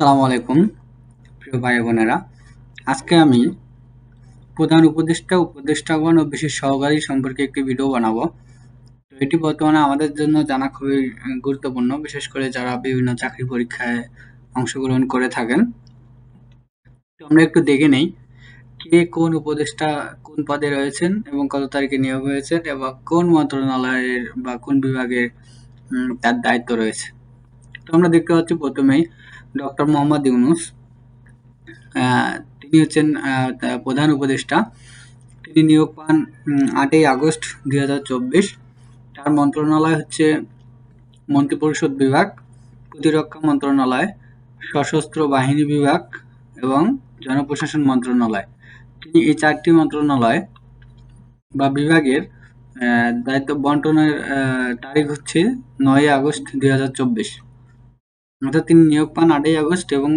সালামু আলাইকুম, প্রিয় ভাই বোনেরা। আজকে আমি প্রধান উপদেষ্টা, উপদেষ্টাগণ ও বিশেষ সহকারী সম্পর্কে একটি ভিডিও বানাবো। তো এটি বর্তমানে আমাদের জন্য জানা খুবই গুরুত্বপূর্ণ, বিশেষ করে যারা বিভিন্ন চাকরি পরীক্ষায় অংশগ্রহণ করে থাকেন। তো আমরা একটু দেখে নেই কে কোন উপদেষ্টা কোন পদে রয়েছেন এবং কত তারিখে নিয়োগ হয়েছেন এবং কোন মন্ত্রণালয়ের বা কোন বিভাগের তার দায়িত্ব রয়েছে। তো আমরা দেখতে পাচ্ছি প্রথমেই ডক্টর মোহাম্মদ ইউনুস তিনি হচ্ছেন প্রধান উপদেষ্টা। তিনি নিয়োগ পান আটই আগস্ট দুই হাজার চব্বিশ। তার মন্ত্রণালয় হচ্ছে মন্ত্রিপরিষদ বিভাগ, প্রতিরক্ষা মন্ত্রণালয়, সশস্ত্র বাহিনী বিভাগ এবং জনপ্রশাসন মন্ত্রণালয়। তিনি এই চারটি মন্ত্রণালয় বা বিভাগের দায়িত্ব বন্টনের তারিখ হচ্ছে নয় আগস্ট দুই হাজার চব্বিশ। অর্থাৎ তিনি নিয়োগ পান আটই আগস্ট এবং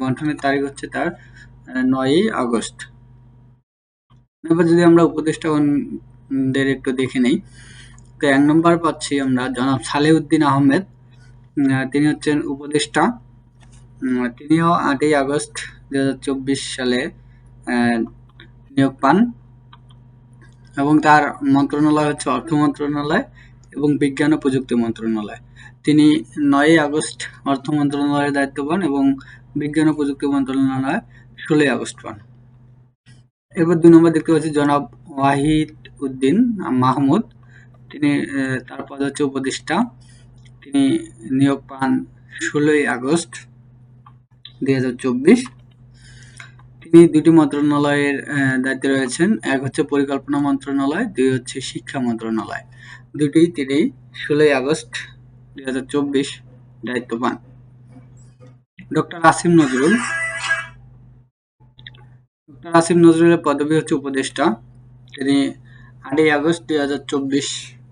বন্টনের তারিখ হচ্ছে তার নয়ই আগস্ট। এবার যদি আমরা উপদেষ্টাগণদের একটু দেখে নেই, তো এক নম্বর পাচ্ছি আমরা জনাব সালেউদ্দিন আহমেদ। তিনি হচ্ছেন উপদেষ্টা। তিনিও আটই আগস্ট দুই হাজার চব্বিশ সালে নিয়োগ পান এবং তার মন্ত্রণালয় হচ্ছে অর্থ মন্ত্রণালয় এবং বিজ্ঞান ও প্রযুক্তি মন্ত্রণালয়। তিনি নয়ই আগস্ট অর্থ মন্ত্রণালয়ের দায়িত্ব পান এবং বিজ্ঞান ও প্রযুক্তি মন্ত্রণালয় ষোলোই আগস্ট পান। এরপর দুই নম্বর দেখতে পাচ্ছি জনাব ওয়াহিদ উদ্দিন মাহমুদ। তিনি তার পদ হচ্ছে উপদেষ্টা। তিনি নিয়োগ পান ষোলোই আগস্ট দুই তিনি দুটি মন্ত্রণালয়ের দায়িত্বে রয়েছেন। এক হচ্ছে পরিকল্পনা মন্ত্রণালয়, দুই হচ্ছে শিক্ষা মন্ত্রণালয়। দুটি তিনি ষোলোই আগস্ট দুই দায়িত্ব পান ডক্টর আসিম নজরুল। ডক্টর আসিম নজরুলের পদবি হচ্ছে উপদেষ্টা। তিনি আটই আগস্ট দুই হাজার চব্বিশ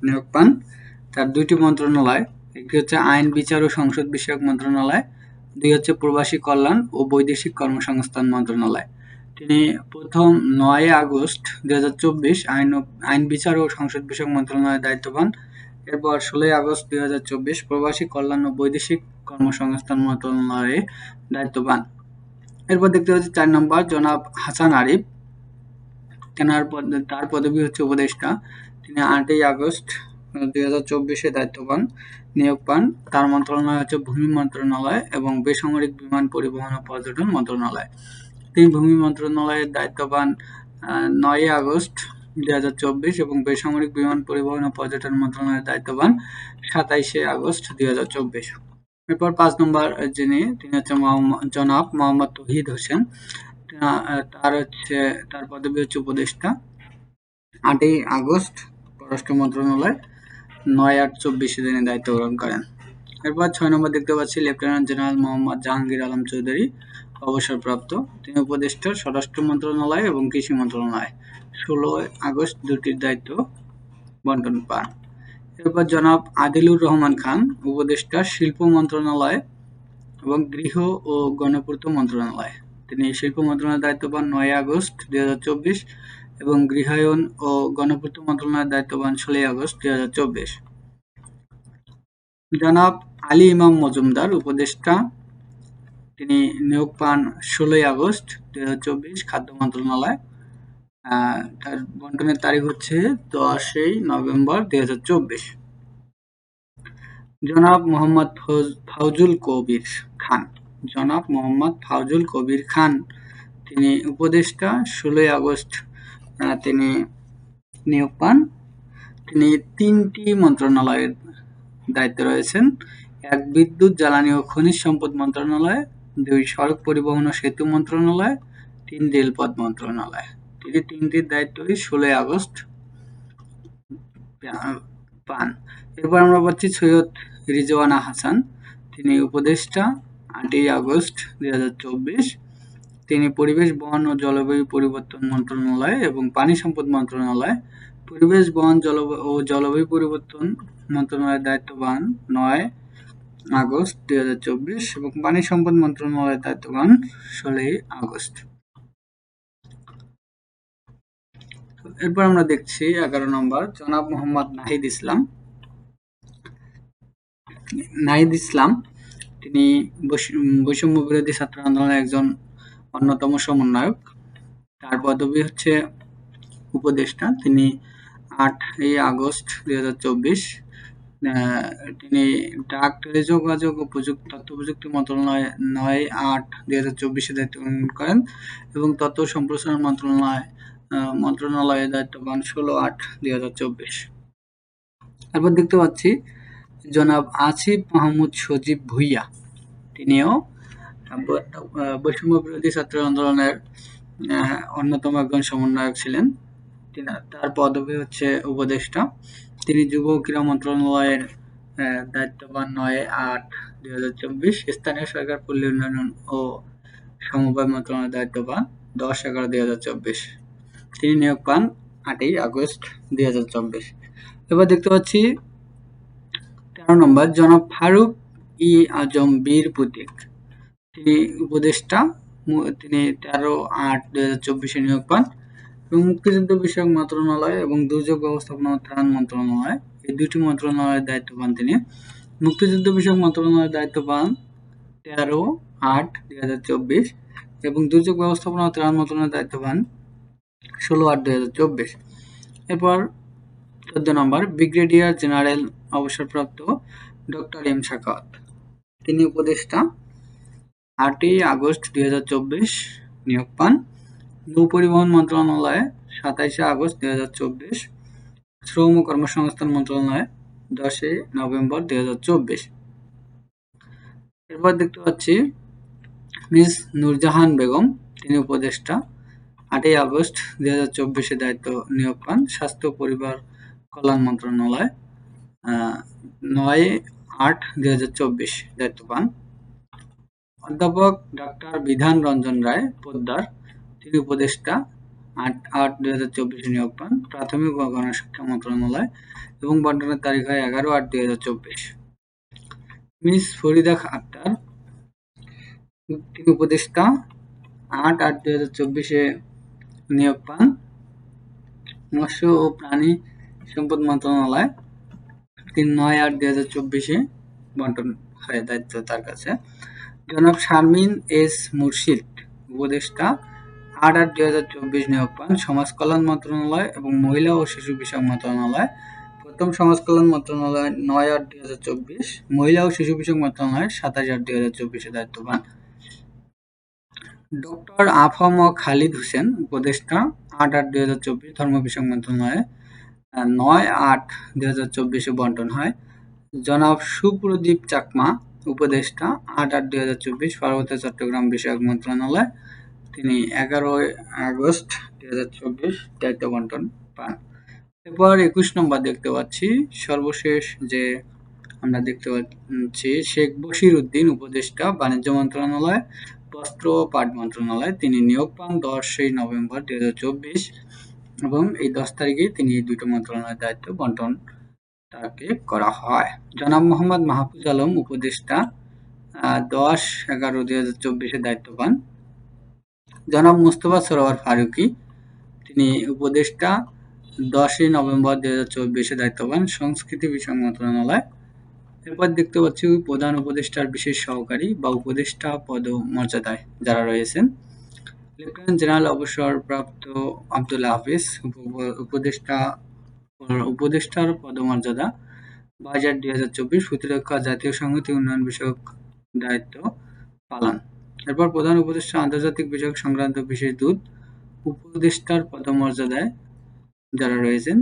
নিয়োগ পান। তার দুইটি মন্ত্রণালয়, একটি হচ্ছে আইন, বিচার ও সংসদ বিষয়ক মন্ত্রণালয়, দুই হচ্ছে প্রবাসী কল্যাণ ও বৈদেশিক কর্মসংস্থান মন্ত্রণালয়। তিনি প্রথম নয় আগস্ট দুই হাজার চব্বিশ আইন আইন, বিচার ও সংসদ বিষয়ক মন্ত্রণালয়ের দায়িত্ব পান এরপর ষোলোই আগস্ট দুই হাজার চব্বিশ প্রবাসী কল্যাণ ও বৈদেশিক কর্মসংস্থান মন্ত্রণালয়ে দায়িত্ব পান এরপর দেখতে পাচ্ছি চার নম্বর, জনাব হাসান আরিফ। তেনার তার পদবি হচ্ছে উপদেষ্টা। তিনি আটই আগস্ট দুই হাজার চব্বিশে দায়িত্ব পান নিয়োগ পান। তার মন্ত্রণালয় হচ্ছে ভূমি মন্ত্রণালয় এবং বেসামরিক বিমান পরিবহন ও পর্যটন মন্ত্রণালয়। তিনি ভূমি মন্ত্রণালয়ের দায়িত্ব পান নয়ই আগস্ট দুই হাজার চব্বিশ এবং বেসামরিক বিমান পরিবহন ও পর্যটন মন্ত্রণালয়ের দায়িত্ববান সাতাইশে আগস্ট দুই হাজার চব্বিশ। এরপর পাঁচ নম্বর যিনি, তিনি হচ্ছে জনাব মোহাম্মদ তহিদ হোসেন। তার হচ্ছে, তার পদবি হচ্ছে উপদেষ্টা। আটই আগস্ট পররাষ্ট্র মন্ত্রণালয়, নয় আট চব্বিশে তিনি দায়িত্ব গ্রহণ করেন। এরপর ছয় নম্বর দেখতে পাচ্ছি, লেফটেন্যান্ট জেনারেল মোহাম্মদ জাহাঙ্গীর আলম চৌধুরী, অবসরপ্রাপ্ত। তিনি উপদেষ্টা স্বরাষ্ট্র মন্ত্রণালয় এবং কৃষি মন্ত্রণালয়। ষোলো আগস্ট দুটির দায়িত্ব বন্টন পান এরপর জনাব আদিলুর রহমান খান, উপদেষ্টা শিল্প মন্ত্রণালয় এবং গৃহ ও গণপূর্ত মন্ত্রণালয়। তিনি শিল্প মন্ত্রণালয়ের দায়িত্ব পান নয় আগস্ট দুই হাজার চব্বিশ এবং গৃহায়ন ও গণপূর্ত মন্ত্রণালয়ের দায়িত্ব পান ষোলোই আগস্ট দুই হাজার চব্বিশ। জনাব আলী ইমাম মজুমদার, উপদেষ্টা, তিনি নিয়োগ পান ষোলোই আগস্ট দুই হাজার চব্বিশ খাদ্য মন্ত্রণালয় তার বন্টনের তারিখ হচ্ছে দশই নভেম্বর দুই হাজার চব্বিশ। জনাব মোহাম্মদ ফাউজুল কবির খান। জনাব মোহাম্মদ ফাউজুল কবির খান, তিনি উপদেষ্টা, ষোলোই আগস্ট তিনি নিয়োগ পান। তিনি তিনটি মন্ত্রণালয়ের দায়িত্বে রয়েছেন। এক বিদ্যুৎ, জ্বালানি ও খনিজ সম্পদ মন্ত্রণালয়, দুই সড়ক পরিবহন ও সেতু মন্ত্রণালয়, তিন রেলপথ মন্ত্রণালয়। তিনি তিনটির দায়িত্বই ষোলোই আগস্ট পান। এরপর আমরা পাচ্ছি সৈয়দ রিজওয়ানা হাসান। তিনি উপদেষ্টা, আটই আগস্ট দুই তিনি পরিবেশ, বন ও জলবায়ু পরিবর্তন মন্ত্রণালয় এবং পানি সম্পদ মন্ত্রণালয়। পরিবেশ, বন জলবায়ু ও জলবায়ু পরিবর্তন মন্ত্রণালয়ের দায়িত্ববান নয় আগস্ট দুই হাজার চব্বিশ এবং পানি সম্পদ মন্ত্রণালয়ের দায়িত্ব পান ষোলোই আগস্ট। এরপর আমরা দেখছি এগারো নম্বর, জনাব মোহাম্মদ নাহিদ ইসলাম। নাহিদ ইসলাম, তিনি বৈষম্য বিরোধী ছাত্র আন্দোলনের একজন অন্যতম সমন্বয়ক। তার পদবি হচ্ছে উপদেষ্টা। তিনি আটই আগস্ট দুই তিনি ডাক টেলিযোগাযোগ ও প্রযুক্তি, তথ্য প্রযুক্তি মন্ত্রণালয় নয় আট দুই হাজার চব্বিশে দায়িত্ব গ্রহণ করেন এবং তথ্য সম্প্রসারণ মন্ত্রণালয় মন্ত্রণালয়ের দায়িত্ব পান ষোলো আট দুই হাজার চব্বিশ। তারপর দেখতে পাচ্ছি জনাব আসিফ মাহমুদ সজীব ভুইয়া। তিনিও বৈষম্য বিরোধী ছাত্র আন্দোলনের অন্যতম একজন সমন্বয়ক ছিলেন। তার পদবি হচ্ছে উপদেষ্টা। তিনি যুব ক্রীড়া মন্ত্রণালয়ের দায়িত্ব পান নয় আট দুই হাজার চব্বিশ, স্থানীয় সরকার পল্লী উন্নয়ন ও সমবায় মন্ত্রণালয়ের দায়িত্ব পান দশ এগারো দুই হাজার চব্বিশ। তিনি নিয়োগ পান আটই আগস্ট দুই হাজার চব্বিশ। এবার দেখতে পাচ্ছি তেরো নম্বর জনাব ফারুক ই আজম বীর প্রতীক। তিনি উপদেষ্টা তিনি তেরো আট দুই হাজার চব্বিশে নিয়োগ পান এবং মুক্তিযুদ্ধ বিষয়ক মন্ত্রণালয় এবং দুর্যোগ ব্যবস্থাপনা ত্রাণ মন্ত্রণালয়, এই দুটি মন্ত্রণালয়ের দায়িত্ব পান তিনি। মুক্তিযুদ্ধ বিষয়ক মন্ত্রণালয়ের দায়িত্ব পান তেরো আট দুই হাজার চব্বিশ এবং দুর্যোগ ব্যবস্থাপনা ত্রাণ মন্ত্রণালয়ের দায়িত্ব পান ষোলো আট দুই হাজার চব্বিশ। এরপর চোদ্দ নম্বর, ব্রিগেডিয়ার জেনারেল অবসরপ্রাপ্ত ডক্টর এম শাকাত তিনি উপদেষ্টা। আটই আগস্ট দুই হাজার চব্বিশ, নিয়োগ পান। নৌপরিবহন মন্ত্রণালয়ে সাতাইশে আগস্ট দুই হাজার চব্বিশ, শ্রম ও কর্মসংস্থান মন্ত্রণালয়ে দশই নভেম্বর দুই হাজার চব্বিশ। এরপর দেখতে পাচ্ছি মিস নুরজাহান বেগম, তিনি উপদেষ্টা। আটই আগস্ট দুই হাজার চব্বিশে দায়িত্ব নিয়োগ পান স্বাস্থ্য পরিবার কল্যাণ মন্ত্রণালয় নয় আট দুই হাজার চব্বিশ দায়িত্ব পান। অধ্যাপক ডাক্তার বিধান রঞ্জন রায় পোদ্দার, তিনি উপদেষ্টা, আট আট দুই হাজার চব্বিশে নিয়োগ পান প্রাথমিক ও গণশিক্ষা মন্ত্রণালয় এবং বন্টনের তারিখ হয় এগারো আট দুই হাজার চব্বিশ। মিস ফরিদা আক্তার, তিনি উপদেষ্টা, আট আট দুই হাজার চব্বিশে নিয়োগ পান মৎস্য ও প্রাণী সম্পদ মন্ত্রণালয় তিন নয় আট দুই হাজার চব্বিশে বন্টন হয় দায়িত্ব তার কাছে। জনাব শারমিন এস মুর্শিদ উপদেষ্টা, আট আট দুই হাজার চব্বিশ নিয়োগ পান সমাজ কল্যাণ মন্ত্রণালয় এবং মহিলা ও শিশু বিষয়ক মন্ত্রণালয়। প্রথম সমাজ কল্যাণ মন্ত্রণালয় নয় আট দুই হাজার চব্বিশ, মহিলা ও শিশু বিষয়ক মন্ত্রণালয় সাতাশ আট দুই হাজার চব্বিশে দায়িত্ব পান ডক্টর আফম খালিদ হোসেন, উপদেষ্টা, আট আট দুই হাজার চব্বিশ ধর্ম বিষয়ক মন্ত্রণালয়ে নয় আট দুই হাজার চব্বিশে বন্টন হয়। জনাব সুপ্রদীপ চাকমা, উপদেষ্টা, আট আট দুই হাজার চব্বিশ পার্বত্য চট্টগ্রাম বিষয়ক মন্ত্রণালয়, তিনি এগারোই আগস্ট দুই হাজার চব্বিশ দায়িত্ব বন্টন পান। এরপর একুশ নম্বর দেখতে পাচ্ছি, সর্বশেষ যে আমরা দেখতে পাচ্ছি, শেখ বশির উদ্দিন, উপদেষ্টা, বাণিজ্য মন্ত্রণালয় বস্ত্র পাট মন্ত্রণালয়, তিনি নিয়োগ পান দশই নভেম্বর দুই হাজার চব্বিশ এবং এই দশ তারিখে তিনি এই দুটো মন্ত্রণালয়ের দায়িত্ব বন্টন তাকে করা হয়। জনাব মোহাম্মদ মাহফুজ আলম, উপদেষ্টা দশ এগারো দুই হাজার চব্বিশে দায়িত্ব পান। জনাব মুস্তফা সরোয়ার ফারুকি, তিনি উপদেষ্টা, দশই নভেম্বর দুই হাজার চব্বিশে দায়িত্ব পান। সংস্কৃতি বিষয় মন্ত্রণালয় এরপর দেখতে পাচ্ছি প্রধান উপদেষ্টার বিশেষ সহকারী বা উপদেষ্টা পদ মর্যাদায় যারা রয়েছেন। লেফটেন্যান্ট জেনারেল অবসরপ্রাপ্ত আব্দুল হাফিজ উপদেষ্টা, উপদেষ্টার পদমর্যাদা। বাজার দুই হাজার চব্বিশ, প্রতিরক্ষা, জাতীয় সংহতি উন্নয়ন বিষয়ক দায়িত্ব পালন। এরপর প্রধান উপদেষ্টা আন্তর্জাতিক বিষয়ক সংক্রান্ত বিশেষ দূত, উপদেষ্টার পদমর্যাদায় যারা রয়েছেন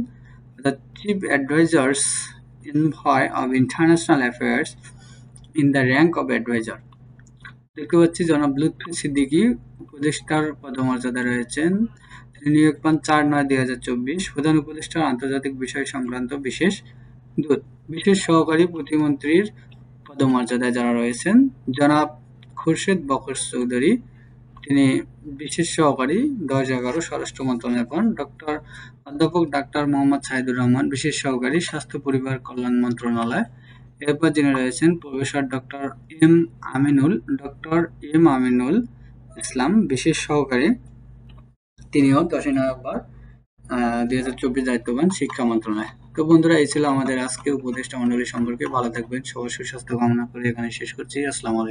the chief advisers envoy of international affairs in the rank of advisor. দেখতে পাচ্ছি জনাব লুৎফি সিদ্দিকি, উপদেষ্টার পদমর্যাদা রয়েছেন। তিনি নিয়োগ পান চার নয় দুই হাজার চব্বিশ। প্রধান উপদেষ্টার আন্তর্জাতিক বিষয় সংক্রান্ত বিশেষ দূত। বিশেষ সহকারী প্রতিমন্ত্রীর পদমর্যাদায় যারা রয়েছেন, জনাব খুরশেদ বকর চৌধুরী তিনি বিশেষ সহকারী দশ এগারো স্বরাষ্ট্র মন্ত্রণালয় পান ডক্টর, অধ্যাপক ডাক্তার মোহাম্মদ সাইদুর রহমান বিশেষ সহকারী স্বাস্থ্য পরিবার কল্যাণ মন্ত্রণালয়। এরপর যিনি রয়েছেন professor doctor M Aminul, doctor M Aminul Islam বিশেষ সহকারী। তিনিও দশই নভেম্বর দুই হাজার চব্বিশ দায়িত্ব পান শিক্ষা মন্ত্রণালয়। তো বন্ধুরা, এই ছিল আমাদের আজকে উপদেষ্টা মণ্ডলী সম্পর্কে। ভালো থাকবেন, সবার সুস্বাস্থ্য কামনা করে এখানে শেষ করছি। আসসালামু আলাইকুম।